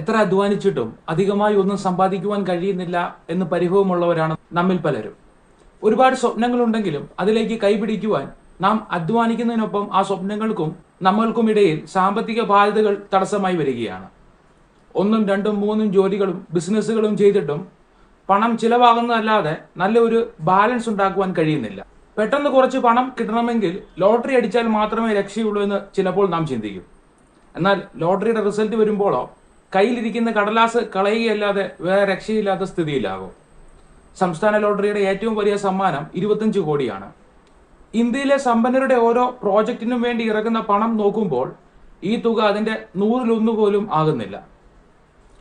എത്ര അധ്വാനിച്ചിട്ടും അധികമായി ഒന്നും സമ്പാദിക്കുവാൻ കഴിയുന്നില്ല എന്ന് പരിഭവമുള്ളവരാണ് നമ്മിൽ പലരും. ഒരുപാട് സ്വപ്നങ്ങളുണ്ടെങ്കിലും അതിലേക്ക് കൈപിടിക്കുവാൻ നാം അധ്വാനിക്കുന്നതിനൊപ്പം ആ സ്വപ്നങ്ങൾക്കും നമ്മൾക്കും ഇടയിൽ സാമ്പത്തിക ബാധ്യതകൾ തടസ്സമായി വരികയാണ്. ഒന്നും രണ്ടും മൂന്നും ജോലികളും ബിസിനസ്സുകളും ചെയ്തിട്ടും പണം ചിലവാകുന്നതല്ലാതെ നല്ലൊരു ബാലൻസ് ഉണ്ടാക്കുവാൻ കഴിയുന്നില്ല. പെട്ടെന്ന് കുറച്ച് പണം കിട്ടണമെങ്കിൽ ലോട്ടറി അടിച്ചാൽ മാത്രമേ രക്ഷയുള്ളൂ എന്ന് ചിലപ്പോൾ നാം ചിന്തിക്കും. എന്നാൽ ലോട്ടറിയുടെ റിസൾട്ട് വരുമ്പോഴോ കയ്യിലിരിക്കുന്ന കടലാസ് കളയുകയല്ലാതെ വേറെ രക്ഷയില്ലാത്ത സ്ഥിതിയിലാകും. സംസ്ഥാന ലോട്ടറിയുടെ ഏറ്റവും വലിയ സമ്മാനം ഇരുപത്തഞ്ച് കോടിയാണ്. ഇന്ത്യയിലെ സമ്പന്നരുടെ ഓരോ പ്രോജക്റ്റിനും വേണ്ടി ഇറക്കുന്ന പണം നോക്കുമ്പോൾ ഈ തുക അതിന്റെ നൂറിലൊന്നു പോലും ആകുന്നില്ല.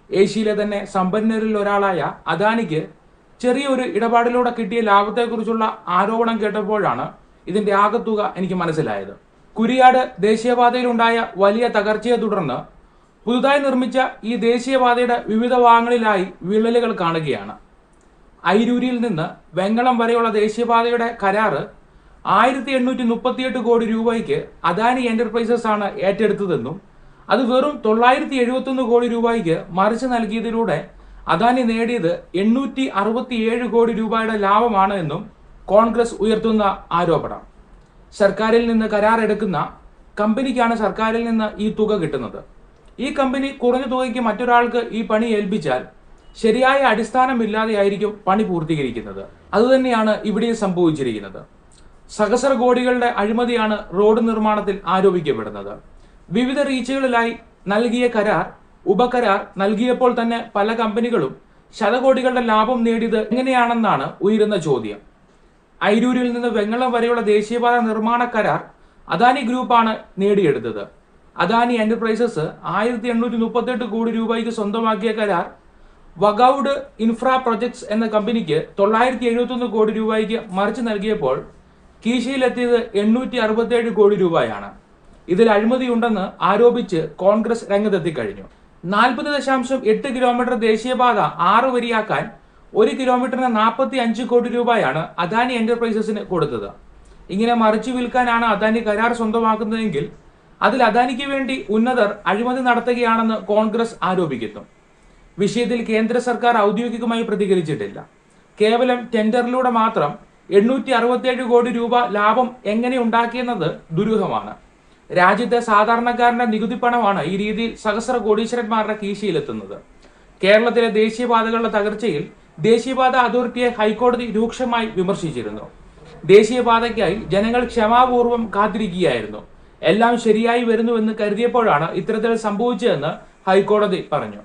ഏഷ്യയിലെ തന്നെ സമ്പന്നരിൽ ഒരാളായ അദാനിക്ക് ചെറിയൊരു ഇടപാടിലൂടെ കിട്ടിയ ലാഭത്തെക്കുറിച്ചുള്ള ആരോപണം കേട്ടപ്പോഴാണ് ഇതിന്റെ ആകത്തുക എനിക്ക് മനസ്സിലായത്. കുരിയാട് ദേശീയപാതയിലുണ്ടായ വലിയ തകർച്ചയെ തുടർന്ന് പുതുതായി നിർമ്മിച്ച ഈ ദേശീയപാതയുടെ വിവിധ ഭാഗങ്ങളിലായി വിള്ളലുകൾ കാണുകയാണ്. ഐരൂരിൽ നിന്ന് വെങ്കളം വരെയുള്ള ദേശീയപാതയുടെ കരാറ് ആയിരത്തി എണ്ണൂറ്റി മുപ്പത്തിയെട്ട് കോടി രൂപയ്ക്ക് അദാനി എന്റർപ്രൈസസ് ആണ് ഏറ്റെടുത്തതെന്നും അത് വെറും തൊള്ളായിരത്തി എഴുപത്തൊന്ന് കോടി രൂപയ്ക്ക് മറിച്ച് നൽകിയതിലൂടെ അദാനി നേടിയത് എണ്ണൂറ്റി അറുപത്തിയേഴ് കോടി രൂപയുടെ ലാഭമാണ് എന്നും കോൺഗ്രസ് ഉയർത്തുന്ന ആരോപണം. സർക്കാരിൽ നിന്ന് കരാർ എടുക്കുന്ന കമ്പനിക്കാണ് സർക്കാരിൽ നിന്ന് ഈ തുക കിട്ടുന്നത്. ഈ കമ്പനി കുറഞ്ഞ തുകയ്ക്ക് മറ്റൊരാൾക്ക് ഈ പണി ഏൽപ്പിച്ചാൽ ശരിയായ അടിസ്ഥാനമില്ലാതെയായിരിക്കും പണി പൂർത്തീകരിക്കുന്നത്. അതുതന്നെയാണ് ഇവിടെ സംഭവിച്ചിരിക്കുന്നത്. സഹസ്ര കോടികളുടെ അഴിമതിയാണ് റോഡ് നിർമ്മാണത്തിൽ ആരോപിക്കപ്പെടുന്നത്. വിവിധ റീച്ചുകളിലായി നൽകിയ കരാർ ഉപകരാർ നൽകിയപ്പോൾ തന്നെ പല കമ്പനികളും ശതകോടികളുടെ ലാഭം നേടിയത് എങ്ങനെയാണെന്നാണ് ഉയരുന്ന ചോദ്യം. ഐരൂരിൽ നിന്ന് വെങ്ങളം വരെയുള്ള ദേശീയപാത നിർമ്മാണ കരാർ അദാനി ഗ്രൂപ്പാണ് നേടിയെടുത്തത്. അദാനി എന്റർപ്രൈസസ് ആയിരത്തി എണ്ണൂറ്റി മുപ്പത്തെട്ട് കോടി രൂപയ്ക്ക് സ്വന്തമാക്കിയ കരാർ വഗൌഡ് ഇൻഫ്രാ പ്രൊജക്ട്സ് എന്ന കമ്പനിക്ക് തൊള്ളായിരത്തി എഴുപത്തൊന്ന് കോടി രൂപയ്ക്ക് മറിച്ച് നൽകിയപ്പോൾ കീശയിലെത്തിയത് എണ്ണൂറ്റി അറുപത്തിയേഴ് കോടി രൂപയാണ്. ഇതിൽ അഴിമതിയുണ്ടെന്ന് ആരോപിച്ച് കോൺഗ്രസ് രംഗത്തെത്തിക്കഴിഞ്ഞു നാൽപ്പത് ദശാംശം എട്ട് കിലോമീറ്റർ ദേശീയപാത ആറ് വരിയാക്കാൻ ഒരു കിലോമീറ്ററിന് നാൽപ്പത്തി അഞ്ച് കോടി രൂപയാണ് അദാനി എന്റർപ്രൈസസിന് കൊടുത്തത്. ഇങ്ങനെ മറിച്ചു വിൽക്കാനാണ് അദാനി കരാർ സ്വന്തമാക്കുന്നതെങ്കിൽ അതിൽ അദാനിക്ക് വേണ്ടി ഉന്നതർ അഴിമതി നടത്തുകയാണെന്ന് കോൺഗ്രസ് ആരോപിക്കുന്നു. വിഷയത്തിൽ കേന്ദ്ര സർക്കാർ ഔദ്യോഗികമായി പ്രതികരിച്ചിട്ടില്ല. കേവലം ടെൻഡറിലൂടെ മാത്രം എണ്ണൂറ്റി അറുപത്തിയേഴ് കോടി രൂപ ലാഭം എങ്ങനെ ഉണ്ടാക്കിയെന്നത് ദുരൂഹമാണ്. രാജ്യത്തെ സാധാരണക്കാരന്റെ നികുതി പണമാണ് ഈ രീതിയിൽ സഹസ്ര കോടീശ്വരന്മാരുടെ കീശയിലെത്തുന്നത്. കേരളത്തിലെ ദേശീയപാതകളുടെ തകർച്ചയിൽ ദേശീയപാത അതോറിറ്റിയെ ഹൈക്കോടതി രൂക്ഷമായി വിമർശിച്ചിരുന്നു. ദേശീയപാതയ്ക്കായി ജനങ്ങൾ ക്ഷമാപൂർവം കാത്തിരിക്കുകയായിരുന്നു. എല്ലാം ശരിയായി വരുന്നുവെന്ന് കരുതിയപ്പോഴാണ് ഇത്തരത്തിൽ സംഭവിച്ചതെന്ന് ഹൈക്കോടതി പറഞ്ഞു.